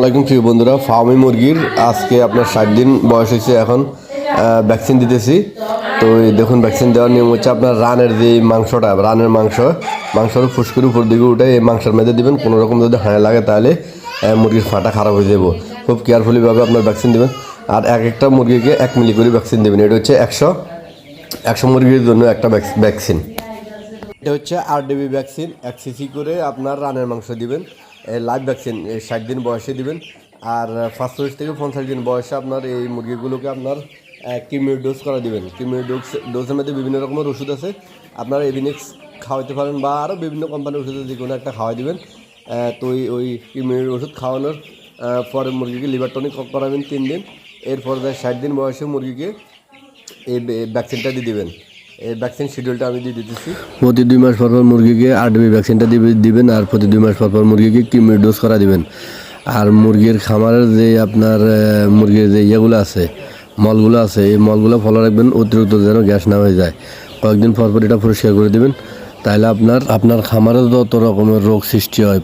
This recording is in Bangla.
আলাইকুম প্রিয় বন্ধুরা ফার্মি মুরগির আজকে আপনার ষাট দিন বয়স হয়েছে এখন ভ্যাকসিন দিতেছি। তো দেখুন ভ্যাকসিন দেওয়ার নিয়ম হচ্ছে আপনার রানের যে মাংসটা, রানের মাংস, মাংসর ফুসকুর উপর দিকে উঠে এই মাংসের মেঝে দিবেন। কোনো রকম যদি হাঁড়ে লাগে তাহলে মুরগির ফাটা খারাপ হয়ে যাব। খুব কেয়ারফুলিভাবে আপনার ভ্যাকসিন দেবেন। আর এক একটা মুরগিকে এক মিলি করে ভ্যাকসিন দেবেন। এটা হচ্ছে একশো একশো মুরগির জন্য একটা ভ্যাকসিন এটা হচ্ছে আরডিবি ভ্যাকসিন এক সিসি করে আপনার রানের মাংস দিবেন। লাইভ ভ্যাকসিন ষাট দিন বয়সে দিবেন। আর পাঁচচল্লিশ থেকে পঞ্চাশ দিন বয়সে আপনার এই মুরগিগুলোকে আপনার কিমিও ডোজ করা দিবেন। কিমিও ডোজ ডোজের মধ্যে বিভিন্ন রকমের ওষুধ আছে। আপনারা এভিনিক্স খাওয়াতে পারেন বা আরও বিভিন্ন কোম্পানির ওষুধ যে কোনো একটা খাওয়াই দিবেন। তো ওই ওই কিমিওর ওষুধ খাওয়ানোর পরে মুরগিকে লিভার টনিক করাবেন তিন দিন। এরপর ষাট দিন বয়সে মুরগিকে এই ভ্যাকসিনটা দিয়ে দিবেন। এই ভ্যাকসিন শিডিউলটা আমি দিয়ে দিতেছি। প্রতি দুই মাস পর পর মুরগিকে আরডিবি ভ্যাকসিনটা দিবেন আর প্রতি দুই মাস পর পর মুরগিকে কিমির ডোজ করা দিবেন। আর মুরগির খামারের যে আপনার মুরগির যে ইয়েগুলো আছে, মলগুলো আছে, এই মলগুলো ফলো রাখবেন, অতিরিক্ত যেন গ্যাস না হয়ে যায়। কয়েকদিন পর পর এটা পরিষ্কার করে দিবেন। তাহলে আপনার আপনার খামারে যত রকমের রোগ সৃষ্টি হয়